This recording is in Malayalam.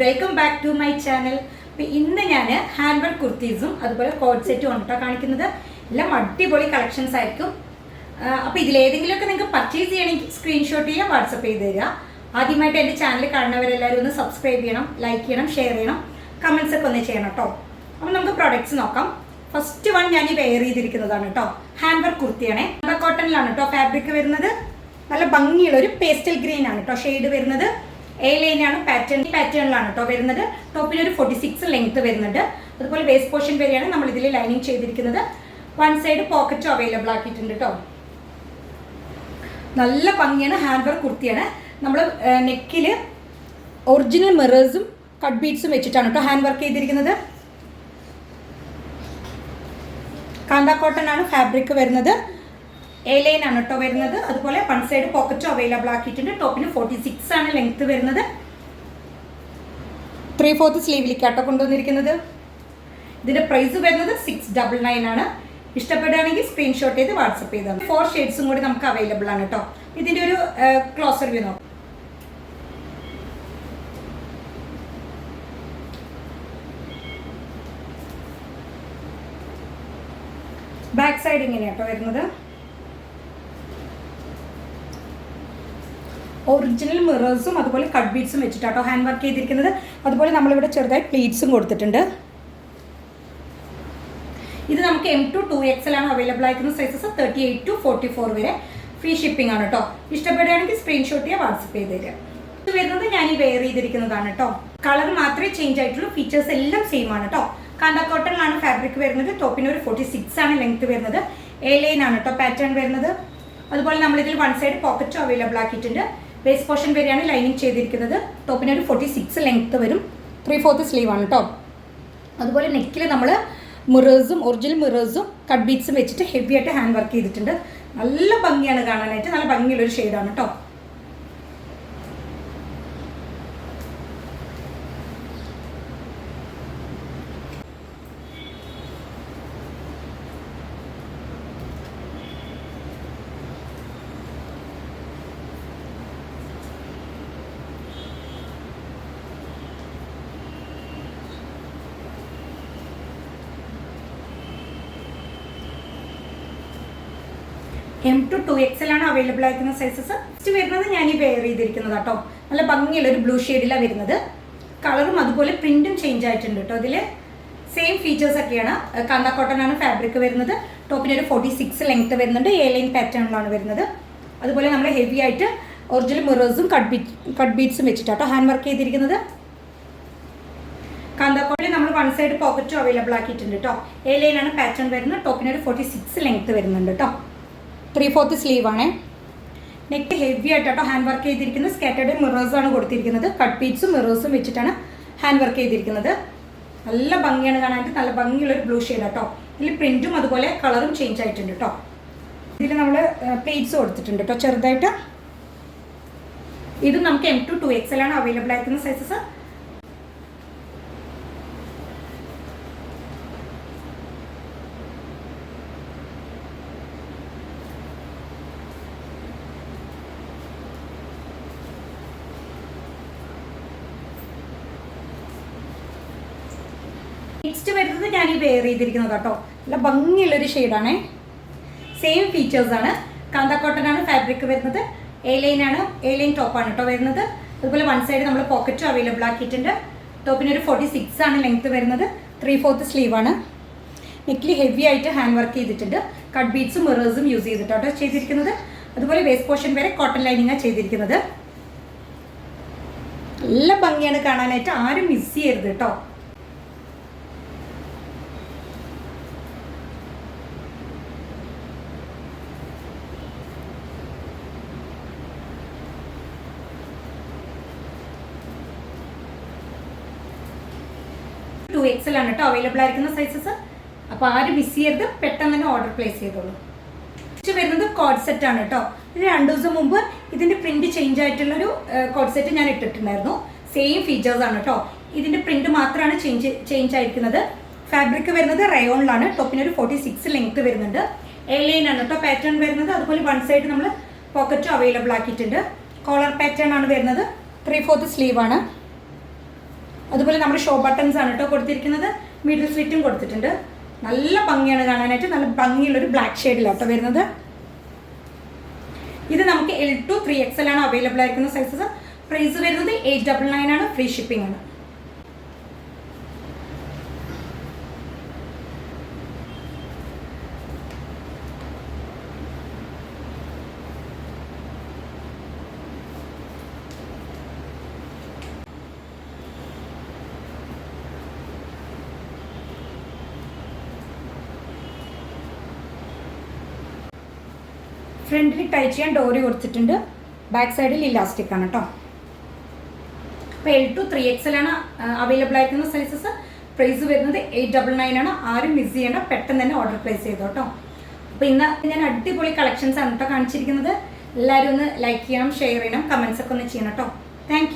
Welcome back to my channel അപ്പോൾ ഇന്ന് ഞാൻ ഹാൻഡ് വർക്ക് കുർത്തീസും അതുപോലെ കോഡ് സെറ്റും ആണ് കേട്ടോ കാണിക്കുന്നത്. എല്ലാം അടിപൊളി കളക്ഷൻസ് ആയിരിക്കും. അപ്പോൾ ഇതിലേതെങ്കിലുമൊക്കെ നിങ്ങൾക്ക് പർച്ചേസ് ചെയ്യണമെങ്കിൽ സ്ക്രീൻഷോട്ട് ചെയ്യാം വാട്സപ്പ് ചെയ്ത് തരിക. ആദ്യമായിട്ട് എന്റെ ചാനൽ കാണുന്നവരെല്ലാവരും ഒന്ന് സബ്സ്ക്രൈബ് ചെയ്യണം ലൈക്ക് ചെയ്യണം ഷെയർ ചെയ്യണം. കമൻസ് ഒക്കെ ഒന്ന് ചെയ്യണം കേട്ടോ അപ്പോൾ നമുക്ക് പ്രൊഡക്ട്സ് നോക്കാം. ഫസ്റ്റ് വൺ ഞാൻ ഈ വെയർ ചെയ്തിരിക്കുന്നതാണ് കേട്ടോ ഹാൻഡ് വർക്ക് കുർത്തിയാണേ. കോട്ടണിലാണ് കേട്ടോ ഫാബ്രിക് വരുന്നത്. നല്ല ഭംഗിയുള്ള ഒരു പേസ്റ്റൽ ഗ്രീൻ ആണ് കേട്ടോ ഷെയ്ഡ് വരുന്നത്. എ ലൈനാണ് പാറ്റേൺ പാറ്റേണിലാണ് കേട്ടോ വരുന്നത്. ടോപ്പിൽ ഒരു ഫോർട്ടി സിക്സ് ലെങ്ത് വരുന്നുണ്ട്. അതുപോലെ വേസ്റ്റ് പോർഷൻ വരെയാണ് നമ്മൾ ഇതിൽ ലൈനിങ് ചെയ്തിരിക്കുന്നത്. വൺ സൈഡ് പോക്കറ്റും അവൈലബിൾ ആക്കിയിട്ടുണ്ട് കേട്ടോ നല്ല ഭംഗിയാണ് ഹാൻഡ് വർക്ക് കുർത്തിയാണ്. നമ്മൾ നെക്കിൽ ഒറിജിനൽ മിറേഴ്സും കട്ട് ബീഡ്സും വെച്ചിട്ടാണ് കേട്ടോ ഹാൻഡ് വർക്ക് ചെയ്തിരിക്കുന്നത്. കാന്ത കോട്ടൺ ആണ് ഫാബ്രിക് വരുന്നത്. എ ലൈൻ ആണ് കേട്ടോ വരുന്നത്. അതുപോലെ വൺ സൈഡ് പോക്കറ്റും അവൈലബിൾ ആക്കിയിട്ടുണ്ട്. ടോപ്പിന് ഫോർട്ടി സിക്സ് ആണ് ലെങ്ത് വരുന്നത്. ത്രീ ഫോർത്ത് സ്ലീവിലേക്കാട്ടോ കൊണ്ടുവന്നിരിക്കുന്നത്. ഇതിന്റെ പ്രൈസ് വരുന്നത് സിക്സ് ഡബിൾ നയൻ ആണ്. ഇഷ്ടപ്പെടുകയാണെങ്കിൽ സ്ക്രീൻഷോട്ട് ചെയ്ത് വാട്സപ്പ് ചെയ്താൽ ഫോർ ഷെയ്ഡ്സും കൂടി നമുക്ക് അവൈലബിൾ ആണ് കേട്ടോ ഇതിന്റെ ഒരു ക്ലോസർ വ്യൂ നോക്കാം. ബാക്ക് സൈഡ് ഇങ്ങനെയാട്ടോ വരുന്നത്. ഒറിജിനൽ മിറേഴ്സും അതുപോലെ കട്ട് ബീഡ്സും വെച്ചിട്ടാട്ടോ ഹാൻഡ് വർക്ക് ചെയ്തിരിക്കുന്നത്. അതുപോലെ നമ്മളിവിടെ ചെറുതായി പ്ലീറ്റ്സും കൊടുത്തിട്ടുണ്ട്. ഇത് നമുക്ക് എം ടു ടു എക്സൽ ആണ് അവൈലബിൾ ആയിരിക്കുന്ന sizes thirty eight to forty four വരെ ഫ്രീ ഷിപ്പിംഗ് ആണ് കേട്ടോ ഇഷ്ടപ്പെടുകയാണെങ്കിൽ സ്ക്രീൻഷോട്ട് ചെയ്യാൻ വാട്സപ്പ് ചെയ്ത് തരിക ഇത് വരുന്നത് ഞാൻ ഈ വെയർ ചെയ്തിരിക്കുന്നതാണ് കേട്ടോ കളർ മാത്രമേ ചേഞ്ച് ആയിട്ടുള്ളൂ ഫീച്ചേഴ്സ് എല്ലാം സെയിം ആണ് കേട്ടോ കാന്ത കോട്ടണിലാണ് ഫാബ്രിക് വരുന്നത് ടോപ്പിന് ഒരു ഫോർട്ടി സിക്സ് ആണ് ലെങ്ത് വരുന്നത്. എ ലൈൻ ആണ് കേട്ടോ പാറ്റേൺ വരുന്നത്. അതുപോലെ നമ്മളിതിൽ വൺ സൈഡ് പോക്കറ്റും അവൈലബിൾ ആക്കിയിട്ടുണ്ട്. വേസ്റ്റ് പോർഷൻ വരെയാണ് ലൈനിങ് ചെയ്തിരിക്കുന്നത്. ടോപ്പിന് ഒരു ഫോർട്ടി സിക്സ് ലെങ്ത്ത് വരും. ത്രീ ഫോർത്ത് സ്ലീവ് ആണ് കേട്ടോ അതുപോലെ നെക്കിൽ നമ്മൾ മിറേഴ്സും ഒറിജിനൽ മിറേഴ്സും കട്ട് ബീറ്റ്സും വെച്ചിട്ട് ഹെവി ആയിട്ട് ഹാൻഡ് വർക്ക് ചെയ്തിട്ടുണ്ട്. നല്ല ഭംഗിയാണ് കാണാനായിട്ട്. നല്ല ഭംഗിയുള്ളൊരു ഷെയ്ഡാണ് കേട്ടോ എം ടു ടു എക്സൽ ആണ് അവൈലബിൾ ആയിരിക്കുന്ന സൈസസ് ഫസ്റ്റ് വരുന്നത് ഞാൻ ഈ വെയർ ചെയ്തിരിക്കുന്നത് കേട്ടോ. നല്ല ഭംഗിയുള്ള ഒരു ബ്ലൂ ഷെയ്ഡിലാണ് വരുന്നത്. കളറും അതുപോലെ പ്രിന്റും ചേഞ്ച് ആയിട്ടുണ്ട് കേട്ടോ. ഇതിൽ സെയിം ഫീച്ചേഴ്സ് ഒക്കെയാണ്. കാന്ത കോട്ടൺ ആണ് ഫാബ്രിക് വരുന്നത്. ടോപ്പിന് ഒരു ഫോർട്ടി സിക്സ് ലെങ്ത് വരുന്നുണ്ട്. എ ലൈൻ പാറ്റേണിലാണ് വരുന്നത്. അതുപോലെ നമ്മൾ ഹെവി ആയിട്ട് ഒറിജിനൽ മിറേഴ്സും കട്ട് ബീറ്റ് കട്ട് ബീറ്റ്സും വെച്ചിട്ടാട്ടോ ഹാൻഡ് വർക്ക് ചെയ്തിരിക്കുന്നത്. കാന്താക്കോട്ടിൽ നമ്മൾ വൺ സൈഡ് പോക്കറ്റും അവൈലബിൾ ആക്കിയിട്ടുണ്ട് കേട്ടോ എ ലൈനാണ് പാറ്റേൺ വരുന്നത്. ടോപ്പിന് ഒരു ഫോർട്ടി സിക്സ് ലെങ്ത് വരുന്നുണ്ട് കേട്ടോ ത്രീ ഫോർത്ത് സ്ലീവ് ആണ്. നെക്ക് ഹെവി ആയിട്ടോ ഹാൻഡ് വർക്ക് ചെയ്തിരിക്കുന്നത്. സ്കാറ്റേഡ് ആണ് കൊടുത്തിരിക്കുന്നത്. കട്ട് പീറ്റ്സും മിറേഴ്സും വെച്ചിട്ടാണ് ഹാൻഡ് വർക്ക് ചെയ്തിരിക്കുന്നത്. നല്ല ഭംഗിയാണ് കാണാനായിട്ട്. നല്ല ഭംഗിയുള്ള ഒരു ബ്ലൂ ഷെയ്ഡ് കേട്ടോ ഇതിൽ പ്രിന്റും അതുപോലെ കളറും ചേഞ്ച് ആയിട്ടുണ്ട് കേട്ടോ ഇതിൽ നമ്മൾ പ്ലേറ്റ്സ് കൊടുത്തിട്ടുണ്ട് കേട്ടോ ചെറുതായിട്ട്. ഇത് നമുക്ക് എം ടു ടു എക്സ് ആണ് അവൈലബിൾ ആയിരിക്കുന്ന സൈസസ് നെക്സ്റ്റ് വരുന്നത് ഞാൻ ഈ വെയർ ചെയ്തിരിക്കുന്നത് കേട്ടോ. നല്ല ഭംഗിയുള്ളൊരു ഷെയ്ഡാണേ സെയിം ഫീച്ചേഴ്സാണ് കാന്ത കോട്ടൺ ആണ് ഫാബ്രിക് വരുന്നത്. എ ലൈൻ ആണ്. എ ലൈൻ ടോപ്പാണ് കേട്ടോ വരുന്നത്. അതുപോലെ വൺ സൈഡ് നമ്മൾ പോക്കറ്റും അവൈലബിൾ ആക്കിയിട്ടുണ്ട്. ടോപ്പിന് ഒരു ഫോർട്ടി സിക്സ് ആണ് ലെങ്ത് വരുന്നത്. ത്രീ ഫോർത്ത് ആണ്. നെക്കിൽ ഹെവി ആയിട്ട് ഹാൻഡ് വർക്ക് ചെയ്തിട്ടുണ്ട്. കട്ട് ബീഡ്സും മിറേഴ്സും യൂസ് ചെയ്തിട്ടോ ചെയ്തിരിക്കുന്നത്. അതുപോലെ വേസ്റ്റ് പോർഷൻ വരെ കോട്ടൺ ലൈനിങ്ങാണ് ചെയ്തിരിക്കുന്നത്. നല്ല ഭംഗിയാണ് കാണാനായിട്ട്. ആരും മിസ് ചെയ്യരുത് കേട്ടോ. ടു എക്സൽ ആണ് കേട്ടോ അവൈലബിൾ ആയിരിക്കുന്ന സൈസസ് അപ്പോൾ ആര് മിസ് ചെയ്യരുത് പെട്ടെന്ന് തന്നെ ഓർഡർ പ്ലേസ് ചെയ്തോളൂ. നെക്സ്റ്റ് വരുന്നത് കോഡ് സെറ്റ് ആണ് കേട്ടോ ഇത് രണ്ടു ദിവസം മുമ്പ് ഇതിന്റെ പ്രിന്റ് ചേഞ്ച് ആയിട്ടുള്ളൊരു കോഡ് സെറ്റ് ഞാൻ ഇട്ടിട്ടുണ്ടായിരുന്നു. സെയിം ഫീച്ചേഴ്സ് ആണ് കേട്ടോ ഇതിന്റെ പ്രിന്റ് മാത്രമാണ് ചേഞ്ച് ചേഞ്ച് ആയിരിക്കുന്നത്. ഫാബ്രിക് വരുന്നത് റയോണിലാണ് ടോപ്പിന് ഒരു ഫോർട്ടി സിക്സ് ലെങ്ത് വരുന്നുണ്ട്. എ ലൈൻ ആണ് കേട്ടോ പാറ്റേൺ വരുന്നത്. അതുപോലെ വൺ സൈഡ് നമ്മൾ പോക്കറ്റും അവൈലബിൾ ആക്കിയിട്ടുണ്ട്. കോളർ പാറ്റേൺ ആണ് വരുന്നത്. ത്രീ ഫോർത്ത് സ്ലീവ് ആണ്. അതുപോലെ നമ്മുടെ ഷോ ബട്ടൺസ് ആണ് കേട്ടോ കൊടുത്തിരിക്കുന്നത്. മിഡിൽ സ്ലിറ്റും കൊടുത്തിട്ടുണ്ട്. നല്ല ഭംഗിയാണ് കാണാനായിട്ട്. നല്ല ഭംഗിയുള്ളൊരു ബ്ലാക്ക് ഷെയ്ഡിലാട്ടോ വരുന്നത്. ഇത് നമുക്ക് എൽ ടു ത്രീ എക്സ് ആണ് അവൈലബിൾ ആയിരിക്കുന്ന സൈസസ് പ്രൈസ് വരുന്നത് എയ്റ്റ് ഡബിൾ നയൻ ആണ്. ഫ്രീ ഷിപ്പിംഗ് ആണ്. ഫ്രണ്ടിൽ ടൈ ചെയ്യാൻ ഡോറി കൊടുത്തിട്ടുണ്ട്. ബാക്ക് സൈഡിൽ ഇലാസ്റ്റിക് ആണ് കേട്ടോ. അപ്പോൾ എൽ ടു ത്രീ എക്സ് ആണ് അവൈലബിൾ ആയിരിക്കുന്ന സൈസസ് പ്രൈസ് വരുന്നത് എയ്റ്റ് ഡബിൾ നയൻ ആണ്. ആരും മിസ് ചെയ്യേണ്ട പെട്ടെന്ന് തന്നെ ഓർഡർ പ്ലേസ് ചെയ്തോ കേട്ടോ അപ്പോൾ ഇന്ന് ഞാൻ അടിപൊളി കളക്ഷൻസ് ആണ് കേട്ടോ കാണിച്ചിരിക്കുന്നത്. എല്ലാവരും ഒന്ന് ലൈക്ക് ചെയ്യണം ഷെയർ ചെയ്യണം കമൻസ് ഒക്കെ ഒന്ന് ചെയ്യണം കേട്ടോ താങ്ക്